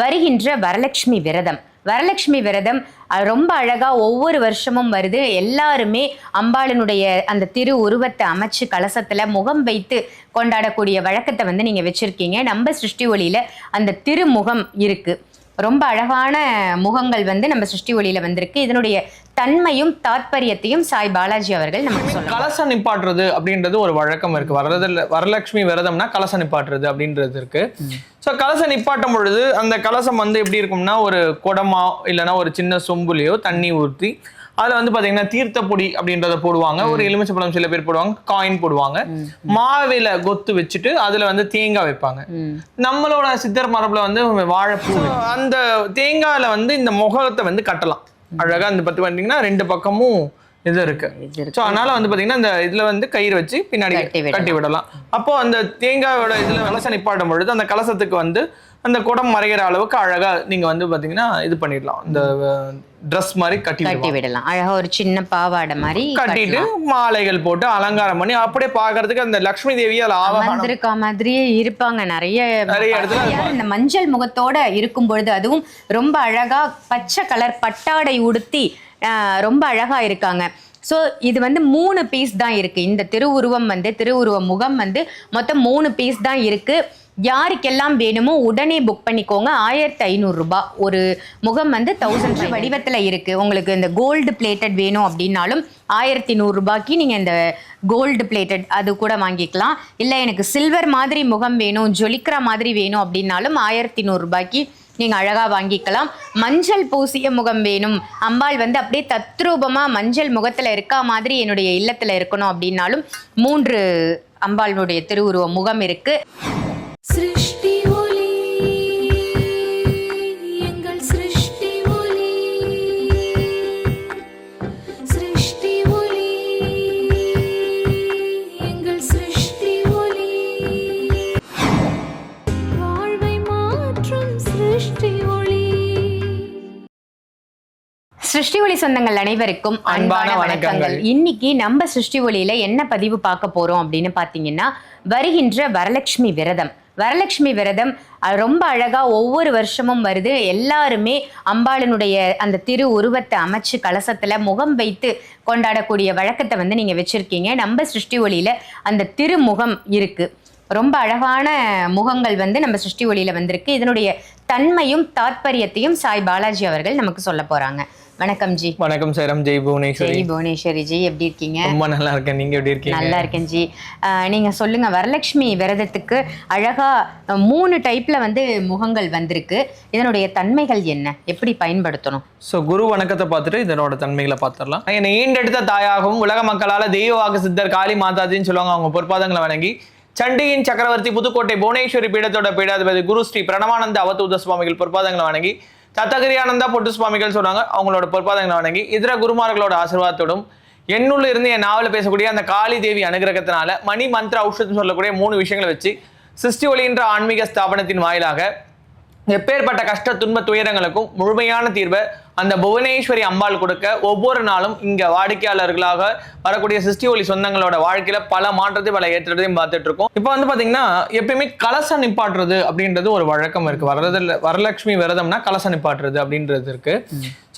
வருகின்ற வரலட்சுமி விரதம். வரலட்சுமி விரதம் ரொம்ப அழகாக ஒவ்வொரு வருஷமும் வருது. எல்லாருமே அம்பாளினுடைய அந்த திரு உருவத்தை அமைச்சு கலசத்தில் முகம் வைத்து கொண்டாடக்கூடிய வழக்கத்தை வந்து நீங்கள் வச்சுருக்கீங்க. நம்ம சிருஷ்டி ஒளியில் அந்த திருமுகம் இருக்குது ரொம்ப அழகான முகங்கள் வந்து நம்ம சிருஷ்டி ஒளியில வந்திருக்கு. இதனுடைய தன்மையும் தாத்பரியத்தையும் சாய் பாலாஜி அவர்கள் நமக்கு சொல்லலாம். கலசம் நிப்பாட்டுறது அப்படின்றது ஒரு வழக்கம் இருக்கு. வரதில் வரலட்சுமி விரதம்னா கலசம் நிப்பாட்டுறது அப்படின்றது இருக்கு. ஸோ கலசம் நிப்பாட்டும் பொழுது அந்த கலசம் வந்து எப்படி இருக்கும்னா ஒரு குடமா இல்லைன்னா ஒரு சின்ன சொம்புலையோ தண்ணி ஊற்றி அதுல வந்து பாத்தீங்கன்னா தீர்த்த பொடி அப்படின்றத போடுவாங்க. ஒரு எலுமிச்சப்பழம் சில பேர் போடுவாங்க காயின் போடுவாங்க. மாவில கொத்து வச்சுட்டு அதுல வந்து தேங்காய் வைப்பாங்க. நம்மளோட சித்தர் மரபுல வந்து வாழைப்பூ அந்த தேங்காயில வந்து இந்த முகத்தை வந்து கட்டலாம். அழகா அந்த பத்து பார்த்தீங்கன்னா ரெண்டு பக்கமும் இது இருக்கு. ஸோ அதனால வந்து பாத்தீங்கன்னா இந்த இதுல வந்து கயிறு வச்சு பின்னாடி கட்டி விடலாம். கட்டி விடலாம். அப்போ அந்த தேங்காயோட இதுல கலசம் நிப்பாட்டும் பொழுது அந்த கலசத்துக்கு வந்து அந்த குடம் மறைகிற அளவுக்கு அழகா நீங்க வந்து பாத்தீங்கன்னா இது பண்ணிடலாம். இந்த ட்ரெஸ் மாதிரி கட்டி கட்டி விடலாம். விடலாம். அழகா ஒரு சின்ன பாவாடை மாதிரி கட்டிட்டு மாலைகள் போட்டு அலங்காரம் பண்ணி அப்படியே பாக்குறதுக்கு அந்த லக்ஷ்மி ஆவகானம். வந்திருக்க மாதிரியே இருப்பாங்க. நிறைய நிறைய இடத்துல இந்த மஞ்சள் முகத்தோட இருக்கும் பொழுது அதுவும் ரொம்ப அழகா பச்சை கலர் பட்டாடை உடுத்தி ரொம்ப அழகா இருக்காங்க. ஸோ இது வந்து மூணு பீஸ் தான் இருக்கு. இந்த திருவுருவம் வந்து திருவுருவ முகம் வந்து மொத்தம் மூணு பீஸ் தான் இருக்கு. யாருக்கெல்லாம் வேணுமோ உடனே புக் பண்ணிக்கோங்க. ஆயிரத்தி ஐநூறுரூபா ஒரு முகம் வந்து தௌசண்ட் வடிவத்தில் இருக்குது உங்களுக்கு இந்த கோல்டு பிளேட்டட் வேணும் அப்படின்னாலும் ஆயிரத்தி நூறுரூபாய்க்கு நீங்கள் இந்த கோல்டு பிளேட்டட் அது கூட வாங்கிக்கலாம். இல்லை எனக்கு சில்வர் மாதிரி முகம் வேணும் ஜொலிக்கிற மாதிரி வேணும் அப்படின்னாலும் ஆயிரத்தி நூறுரூபாய்க்கு நீங்கள் அழகாக வாங்கிக்கலாம். மஞ்சள் பூசிய முகம் வேணும். அம்பாள் வந்து அப்படியே தத்ரூபமாக மஞ்சள் முகத்தில் இருக்கா மாதிரி என்னுடைய இல்லத்தில் இருக்கணும் அப்படின்னாலும் மூன்று அம்பாளுடைய திருவுருவ முகம் இருக்குது சிருஷ்டி ஒளி எங்கள் சிருஷ்டி ஒளி. சிருஷ்டி ஒளி எங்கள் சிருஷ்டி ஒளி. வாழ்வை மாற்றும் சிருஷ்டி ஒளி. சிருஷ்டி ஒளி சொந்தங்கள் அனைவருக்கும் அன்பான வணக்கங்கள். இன்னைக்கு நம்ம சிருஷ்டி ஒளியில என்ன பதிவு பார்க்க போறோம் அப்படின்னு பாத்தீங்கன்னா வருகின்ற வரலட்சுமி விரதம். வரலட்சுமி விரதம் ரொம்ப அழகாக ஒவ்வொரு வருஷமும் வருது. எல்லாருமே அம்பாளினுடைய அந்த திரு உருவத்தை அமைச்சு கலசத்தில் முகம் வைத்து கொண்டாடக்கூடிய வழக்கத்தை வந்து நீங்கள் வச்சுருக்கீங்க. நம்ம சிருஷ்டி ஒளியில அந்த திருமுகம் இருக்குது ரொம்ப அழகான முகங்கள் வந்து நம்ம சிருஷ்டி ஒளியில வந்திருக்கு. இதனுடைய தன்மையும் தாத்பரியத்தையும் சாய் பாலாஜி அவர்கள் நமக்கு சொல்ல போகிறாங்க வணக்கம் ஜி. வணக்கம் சேரம் ஜெய் புவனேஸ்வரி. ஜெய் புவனேஸ்வரி ஜி எப்படி இருக்கீங்க? ரொம்ப நல்லா இருக்கேன். நீங்க எப்படி இருக்கீங்க? நல்லா இருக்கேன் ஜி. நீங்க சொல்லுங்க வரலட்சுமி விரதத்துக்கு அழகா மூணு டைப்ல வந்து முகங்கள் வந்திருக்கு. இதனுடைய தன்மைகள் என்ன? எப்படி பயன்படுத்தணும்? ஸோ குரு வணக்கத்தை பார்த்துட்டு இதனோட தன்மைகளை பார்த்துடலாம். என்னை ஈண்டெடுத்த தாயாகவும் உலக மக்களால தெய்வவாக்கு சித்தர் காளி மாதாஜின்னு சொல்லுவாங்க அவங்க பொற்பாதங்களை வணங்கி சண்டியின் சக்கரவர்த்தி புதுக்கோட்டை புவனேஸ்வரி பீடத்தோட பீடாதிபதி குரு ஸ்ரீ பிரணவானந்த அவதூத சுவாமிகள் பொற்பாதங்களை வணங்கி தத்தகிரியானந்தா பொட்டு சுவாமிகள் சொன்னாங்க அவங்களோட பொற்பாதங்களை வணங்கி இதர குருமார்களோட ஆசீர்வாதத்தோடும் என்னுள்ள இருந்து என் நாவலில் பேசக்கூடிய அந்த காளி தேவி அனுகிரகத்தினால மணி மந்திர ஔஷதம் சொல்லக்கூடிய மூணு விஷயங்களை வச்சு சிருஷ்டி ஒளின்ற ஆன்மீக ஸ்தாபனத்தின் வாயிலாக எப்பேற்பட்ட கஷ்ட துன்ப துயரங்களுக்கும் முழுமையான தீர்வை அந்த புவனேஸ்வரி அம்பாள் கொடுக்க ஒவ்வொரு நாளும் இங்க வாடிக்கையாளர்களாக வரக்கூடிய சிருஷ்டி ஒளி சொந்தங்களோட வாழ்க்கையில பல மாற்றத்தை பல ஏற்றத்தையும் பார்த்துட்டு இருக்கோம். இப்போ வந்து பாத்தீங்கன்னா எப்பயுமே கலசம் நிப்பாட்டுறது அப்படின்றது ஒரு வழக்கம் இருக்கு. வரதில் வரலட்சுமி விரதம்னா கலசம் நிப்பாட்டுறது அப்படின்றது இருக்கு.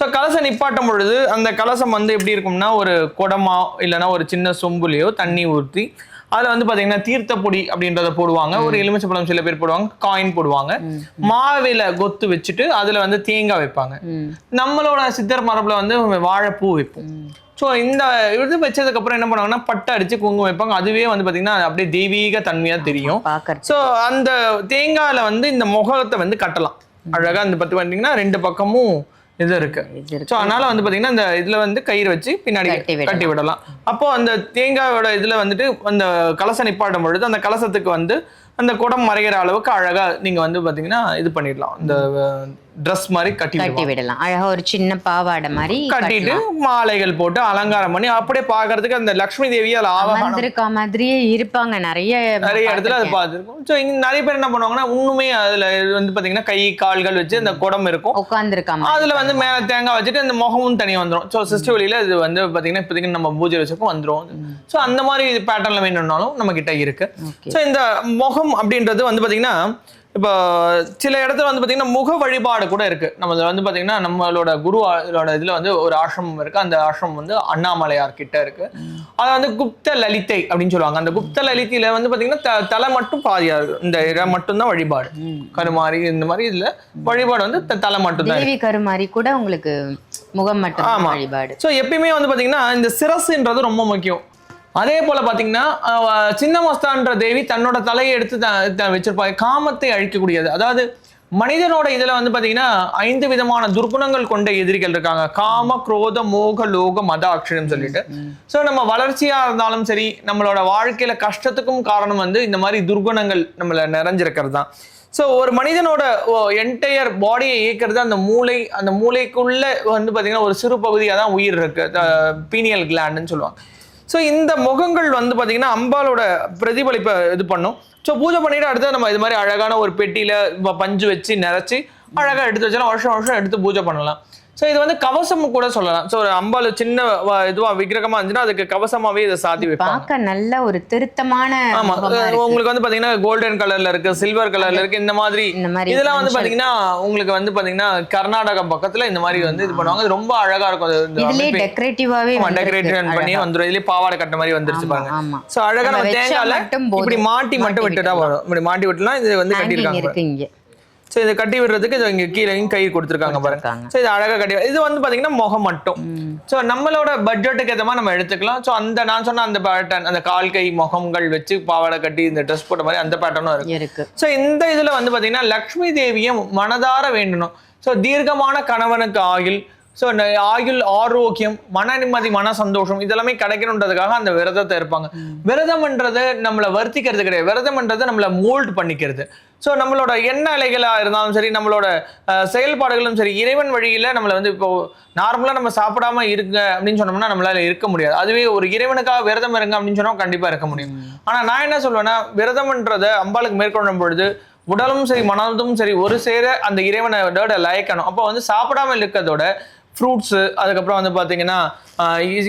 ஸோ கலசம் நிப்பாட்டும் பொழுது அந்த கலசம் வந்து எப்படி இருக்கும்னா ஒரு குடமா இல்லைன்னா ஒரு சின்ன சொம்புலையோ தண்ணி ஊற்றி அதுல வந்து பாத்தீங்கன்னா தீர்த்த பொடி அப்படின்றத போடுவாங்க. ஒரு எலுமிச்சப்பழம் சில பேர் போடுவாங்க காயின் போடுவாங்க. மாவில கொத்து வச்சுட்டு அதுல வந்து தேங்காய் வைப்பாங்க. நம்மளோட சித்தர் மரபுல வந்து வாழைப்பூ வைப்போம். ஸோ இந்த இது வச்சதுக்கு அப்புறம் என்ன பண்ணுவாங்கன்னா பட்டை அடிச்சு குங்குமம் வைப்பாங்க. அதுவே வந்து பாத்தீங்கன்னா அப்படியே தெய்வீக தன்மையா தெரியும். ஸோ அந்த தேங்காயில வந்து இந்த முகத்தை வந்து கட்டலாம். அழகா அந்த பத்து பார்த்தீங்கன்னா ரெண்டு பக்கமும் இது இருக்கு. ஸோ அதனால வந்து பாத்தீங்கன்னா இந்த இதுல வந்து கயிறு வச்சு பின்னாடி கட்டி விடலாம். அப்போ அந்த தேங்காயோட இதுல வந்துட்டு அந்த கலசம் நிப்பாட்டும் பொழுது அந்த கலசத்துக்கு வந்து அந்த குடம் மறைகிற அளவுக்கு அழகா நீங்க வந்து பாத்தீங்கன்னா இது பண்ணிடலாம் இந்த ட்ரெஸ் மாதிரி கட்டி கட்டி விடலாம். அழகா ஒரு சின்ன பாவாடை மாதிரி கட்டிட்டு மாலைகள் போட்டு அலங்காரம் பண்ணி அப்படியே பாக்குறதுக்கு அந்த லக்ஷ்மி தேவியால் ஆவகானம். வந்திருக்க மாதிரியே இருப்பாங்க. நிறைய நிறைய இடத்துல அது. பார்த்துருக்கோம். ஸோ இங்க நிறைய பேர் என்ன பண்ணுவாங்கன்னா இன்னுமே அதுல வந்து பாத்தீங்கன்னா கை கால்கள் வச்சு அந்த குடம் இருக்கும். உட்கார்ந்திருக்காம அதுல வந்து மேல தேங்காய் வச்சுட்டு அந்த முகமும் தனியா வந்துரும். ஸோ சிஸ்டர் வழியில இது வந்து பாத்தீங்கன்னா இப்போதைக்கு நம்ம பூஜை வச்சிருக்கோம் வந்துரும் ஸோ அந்த மாதிரி பேட்டர்ன்ல வேணும்னாலும் நம்ம கிட்ட இருக்கு. Okay. ஸோ இந்த முகம் அப்படின்றது வந்து பாத்தீங்கன்னா இப்போ சில இடத்துல வந்து பாத்தீங்கன்னா முக வழிபாடு கூட இருக்கு. நம்ம வந்து பாத்தீங்கன்னா நம்மளோட குருவோட இதுல வந்து ஒரு ஆசிரமம் இருக்கு. அந்த ஆசிரமம் வந்து அண்ணாமலையார் கிட்ட இருக்கு. அது வந்து குப்த லலிதை அப்படின்னு சொல்லுவாங்க. அந்த குப்த லலிதையில வந்து பாத்தீங்கன்னா த- தலை மட்டும் பாதியா இருக்கு இந்த இடம் மட்டும்தான் வழிபாடு. கருமாரி இந்த மாதிரி இதுல வழிபாடு வந்து தலை மட்டும்தான் கருமாரி கூட உங்களுக்கு முகம் மட்டும் ஆமா. வழிபாடு. ஸோ எப்பயுமே வந்து பாத்தீங்கன்னா இந்த சிரசுன்றது ரொம்ப முக்கியம். அதே போல பாத்தீங்கன்னா அஹ், சின்ன மஸ்தான்ற தேவி தன்னோட தலையை எடுத்து வச்சிருப்பாங்க காமத்தை அழிக்கக்கூடியது. அதாவது மனிதனோட இதுல வந்து பாத்தீங்கன்னா ஐந்து விதமான துர்குணங்கள் கொண்ட எதிரிகள் இருக்காங்க. காம குரோத மோக லோக மத அக்ஷரம் சொல்லிட்டு. சோ நம்ம வளர்ச்சியா இருந்தாலும் சரி நம்மளோட வாழ்க்கையில கஷ்டத்துக்கும் காரணம் வந்து இந்த மாதிரி துர்குணங்கள் நம்மள நிறைஞ்சிருக்கிறது தான். ஸோ ஒரு மனிதனோட என்டையர் பாடியை இயக்கிறது அந்த மூளை அந்த மூளைக்குள்ள வந்து பாத்தீங்கன்னா ஒரு சிறு பகுதியாக தான் உயிர் இருக்கு. பீனியல் கிளாண்டுன்னு சொல்லுவாங்க. ஸோ இந்த முகங்கள் வந்து பார்த்தீங்கன்னா அம்பாலோட பிரதிபலிப்பை இது பண்ணும். ஸோ பூஜை பண்ணிவிட்டு அடுத்து நம்ம இது மாதிரி அழகான ஒரு பெட்டியில் பஞ்சு வச்சு நிறச்சி அழகா எடுத்து வச்சாலும் வருஷம் வருஷம் எடுத்து பூஜை பண்ணலாம். ஸோ இது வந்து கவசம் கூட சொல்லலாம். ஸோ ஒரு அம்பாள் சின்ன இதுவா விக்கிரகமா இருந்துச்சுன்னா அதுக்கு கவசமாவே இதை சாத்தி பார்க்க நல்ல ஒரு திருத்தமான ஆமா. உங்களுக்கு வந்து பாத்தீங்கன்னா கோல்டன் கலர்ல இருக்கு சில்வர் கலர்ல இருக்கு இந்த மாதிரி. இதெல்லாம் வந்து. பாத்தீங்கன்னா உங்களுக்கு வந்து பாத்தீங்கன்னா கர்நாடகா பக்கத்துல இந்த மாதிரி வந்து இது பண்ணுவாங்க. இது ரொம்ப அழகா இருக்கும். இதுலயே. டெக்கரேட்டிவாவே decoration பண்ணி வந்துரும். இதுலயே பாவாடை கட்ட மாதிரி வந்துருச்சு பாருங்க. சோ அழகா நம்ம போதும். இப்படி மாட்டி மட்டும் மாட்டி விட்டுட்டா வரும் இப்படி மாட்டி விட்டுலாம் இது வந்து ஹேங்கிங் சோ இதை கட்டி விடுறதுக்கு இது இங்க கீழே கை கொடுத்துருக்காங்க பாருங்க. சோ இது அழகா கட்டி இது வந்து பாத்தீங்கன்னா முகம் மட்டும். சோ நம்மளோட பட்ஜெட்டுக்கு மாதிரி நம்ம எடுத்துக்கலாம். சோ அந்த நான் சொன்ன அந்த பேட்டர்ன் அந்த கால் கை முகங்கள் வச்சு பாவாடை கட்டி இந்த ட்ரெஸ் போட்ட மாதிரி அந்த பேட்டர்னும் இருக்கு. ஸோ இந்த இதுல வந்து பாத்தீங்கன்னா லக்ஷ்மி தேவியை மனதார வேண்டணும். ஸோ தீர்க்கமான கணவனுக்கு ஆயுள். ஸோ ஆயுள் ஆரோக்கியம் மன நிம்மதி மன சந்தோஷம் இதெல்லாமே கிடைக்கணுன்றதுக்காக அந்த விரதத்தை இருப்பாங்க. விரதம்ன்றது நம்மளை வருத்திக்கிறது கிடையாது. விரதம்ன்றது நம்மளை மோல்ட் பண்ணிக்கிறது. ஸோ நம்மளோட எண்ண அலைகளா இருந்தாலும் சரி நம்மளோட செயல்பாடுகளும் சரி இறைவன் வழியில நம்மளை வந்து இப்போ நார்மலா நம்ம சாப்பிடாம இருங்க அப்படின்னு சொன்னோம்னா நம்மளால இருக்க முடியாது. அதுவே ஒரு இறைவனுக்காக விரதம் இருங்க அப்படின்னு சொன்னா கண்டிப்பா இருக்க முடியும். ஆனா நான் என்ன சொல்லுவேன்னா விரதம்ன்றதை அம்பாளுக்கு மேற்கொள்ளும் பொழுது உடலும் சரி மனதும் சரி ஒரு சேர அந்த இறைவனோட லயக்கணும். அப்போ வந்து சாப்பிடாம இருக்கிறதோட ஃப்ரூட்ஸு அதுக்கப்புறம் வந்து பார்த்தீங்கன்னா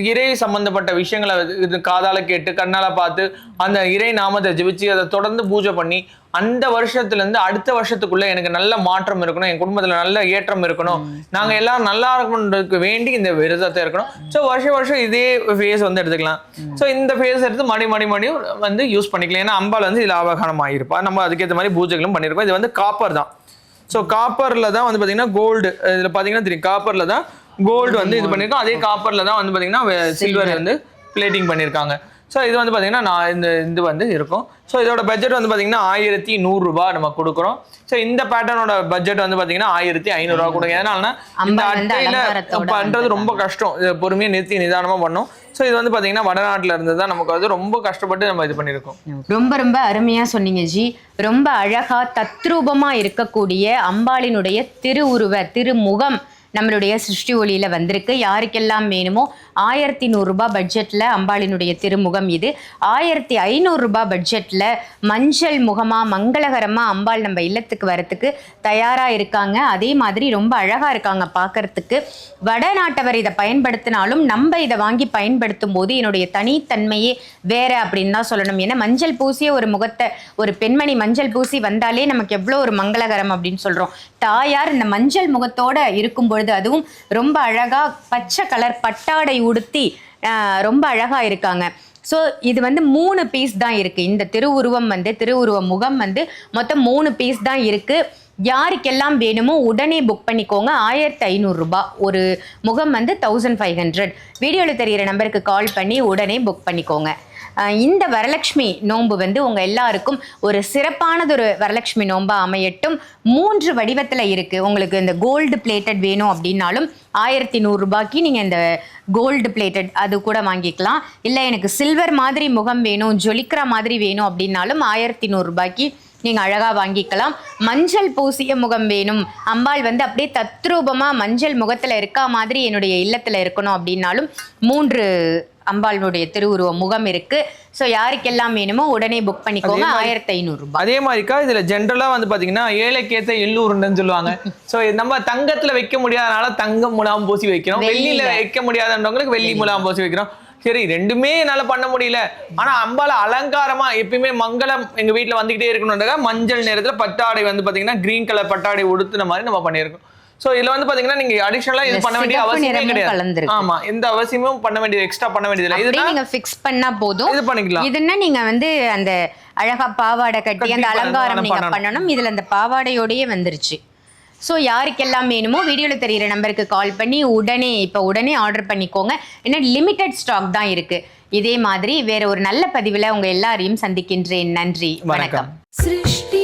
இறை சம்பந்தப்பட்ட விஷயங்களை இது- காதால கேட்டு கண்ணால பார்த்து அந்த இறை நாமத்தை ஜெபிச்சு அதை தொடர்ந்து பூஜை பண்ணி அந்த வருஷத்துல இருந்து அடுத்த வருஷத்துக்குள்ள எனக்கு நல்ல மாற்றம் இருக்கணும் என் குடும்பத்துல நல்ல ஏற்றம் இருக்கணும். நாங்க எல்லாரும் நல்லா இருக்கணுன்றதுக்கு வேண்டி இந்த விரதத்தை இருக்கணும். ஸோ வருஷம் வருஷம் இதே ஃபேஸ் வந்து எடுத்துக்கலாம். ஸோ இந்த ஃபேஸ் எடுத்து மணி மணி மணி வந்து யூஸ் பண்ணிக்கலாம். ஏன்னா அம்பாள் வந்து இதில் அவகானம் ஆகிருப்பா நம்ம அதுக்கேற்ற மாதிரி பூஜைகளும் பண்ணியிருக்கோம் இது வந்து காப்பர் தான். ஸோ காப்பரில் தான் வந்து பார்த்தீங்கன்னா கோல்டு இதில் பார்த்தீங்கன்னா தெரியும். காப்பரில் தான் கோல்டு வந்து இது பண்ணியிருக்கோம் அதே காப்பரில் தான் வந்து பார்த்தீங்கன்னா சில்வர் வந்து பிளேட்டிங் பண்ணியிருக்காங்க ஸோ இது வந்து பார்த்தீங்கன்னா நான் இந்த இது வந்து இருக்கும். ஸோ இதோட பட்ஜெட் வந்து பார்த்தீங்கன்னா ஆயிரத்தி நூறுரூபா நம்ம கொடுக்குறோம். ஸோ இந்த பேட்டர்னோட பட்ஜெட் வந்து பார்த்தீங்கன்னா ஆயிரத்தி ஐநூறுரூவா கொடுங்க எதனாலனா இந்த அட்டையில் பண்ணுறது ரொம்ப கஷ்டம். இது பொறுமையாக நிறுத்தி நிதானமாக பண்ணோம். ஸோ இது வந்து பார்த்தீங்கன்னா வடநாட்டில் இருந்து தான் நமக்கு வந்து ரொம்ப கஷ்டப்பட்டு நம்ம இது பண்ணியிருக்கோம் ரொம்ப ரொம்ப அருமையா சொன்னீங்க ஜி. ரொம்ப அழகா தத்ரூபமா இருக்கக்கூடிய அம்பாளினுடைய திருவுருவ திருமுகம் நம்மளுடைய சிருஷ்டி ஒளியில் வந்திருக்கு. யாருக்கெல்லாம் வேணுமோ ஆயிரத்தி நூறுரூபா பட்ஜெட்டில் அம்பாளினுடைய திருமுகம் இது. ஆயிரத்தி ஐநூறுரூபா பட்ஜெட்டில் மஞ்சள் முகமாக மங்களகரமாக அம்பாள் நம்ம இல்லத்துக்கு வரத்துக்கு தயாராக இருக்காங்க. அதே மாதிரி ரொம்ப அழகாக இருக்காங்க பார்க்கறதுக்கு வடநாட்டவர் இதை பயன்படுத்தினாலும் நம்ம இதை வாங்கி பயன்படுத்தும் போது என்னுடைய தனித்தன்மையே வேற அப்படின்னு தான் சொல்லணும். ஏன்னா மஞ்சள் பூசிய ஒரு முகத்தை ஒரு பெண்மணி மஞ்சள் பூசி வந்தாலே நமக்கு எவ்வளோ ஒரு மங்களகரம் அப்படின்னு சொல்கிறோம் தாயார் இந்த மஞ்சள் முகத்தோட இருக்கும் பொழுது அதுவும் ரொம்ப அழகா பச்சை கலர் பட்டாடை உடுத்தி ரொம்ப அழகா இருக்காங்க. ஸோ இது வந்து மூணு பீஸ் தான் இருக்கு. இந்த திருவுருவம் வந்து திருவுருவ முகம் வந்து மொத்தம் மூணு பீஸ் தான் இருக்கு. யாருக்கெல்லாம் வேணுமோ உடனே புக் பண்ணிக்கோங்க. ஆயிரத்தி ஐநூறுரூபா ஒரு முகம் வந்து தௌசண்ட் ஃபைவ் ஹண்ட்ரட் வீடியோவில் தெரிகிற நம்பருக்கு கால் பண்ணி உடனே புக் பண்ணிக்கோங்க. இந்த வரலட்சுமி நோன்பு வந்து உங்கள் எல்லாருக்கும் ஒரு சிறப்பானதொரு வரலட்சுமி நோன்பா அமையட்டும். மூன்று வடிவத்தில் இருக்குது உங்களுக்கு இந்த கோல்டு பிளேட்டட் வேணும் அப்படின்னாலும் ஆயிரத்தி நூறுரூபாய்க்கு நீங்கள் இந்த கோல்டு பிளேட்டட் அது கூட வாங்கிக்கலாம். இல்லை எனக்கு சில்வர் மாதிரி முகம் வேணும் ஜொலிக்கிற மாதிரி வேணும் அப்படின்னாலும் ஆயிரத்தி நூறுரூபாய்க்கு நீங்கள் அழகாக வாங்கிக்கலாம். மஞ்சள் பூசிய முகம் வேணும். அம்பாள் வந்து அப்படியே தத்ரூபமாக மஞ்சள் முகத்தில் இருக்கா மாதிரி என்னுடைய இல்லத்தில் இருக்கணும் அப்படின்னாலும் மூன்று அம்பாளுடைய திருவுருவ முகம் இருக்கு. ஸோ யாருக்கெல்லாம் வேணுமோ உடனே புக் பண்ணிக்கோங்க. ஆயிரத்தி ஐநூறுரூபா அதே மாதிரிக்கா இதுல ஜென்ரலா வந்து பாத்தீங்கன்னா ஏழைக்கேத்த எள்ளு உருண்டைன்னு சொல்லுவாங்க. சோ நம்ம தங்கத்துல வைக்க முடியாதனால தங்கம் முலாம் பூசி வைக்கிறோம். வெள்ளியில வைக்க முடியாதவங்களுக்கு வெள்ளி. முலாம் பூசி வைக்கிறோம். சரி ரெண்டுமே என்னால பண்ண முடியல. ஆனா அம்பால அலங்காரமா எப்பயுமே மங்களம் எங்க வீட்ல வந்துகிட்டே இருக்கணும்ன்றத மஞ்சள் நிறத்துல பட்டாடை வந்து பாத்தீங்கன்னா கிரீன் கலர் பட்டாடை உடுத்துன மாதிரி நம்ம பண்ணியிருக்கோம். சோ இதுல வந்து பாத்தீங்கன்னா நீங்க அடிஷனலா இது பண்ண வேண்டிய அவசியமே கிடையாது. கலந்திருக்கு. ஆமா எந்த அவசியமும் பண்ண வேண்டியது எக்ஸ்ட்ரா பண்ண வேண்டியது இல்லை. அப்படியே இதுதான் நீங்க ஃபிக்ஸ் பண்ணா போதும். இது பண்ணிக்கலாம். இதுன்னா நீங்க வந்து அந்த அழகா பாவாடை கட்டி அந்த அலங்காரம் நீங்க. பண்ணணும். இதுல அந்த பாவாடையோடயே வந்துருச்சு. ஸோ யாருக்கெல்லாம் வேணுமோ வீடியோவில் தெரிகிற நம்பருக்கு கால் பண்ணி உடனே இப்போ உடனே ஆர்டர் பண்ணிக்கோங்க. ஏன்னா லிமிட்டெட் ஸ்டாக் தான் இருக்குது இதே மாதிரி வேற ஒரு நல்ல பதிவில் உங்கள் எல்லாரையும் சந்திக்கின்றேன். நன்றி. வணக்கம். சிருஷ்டி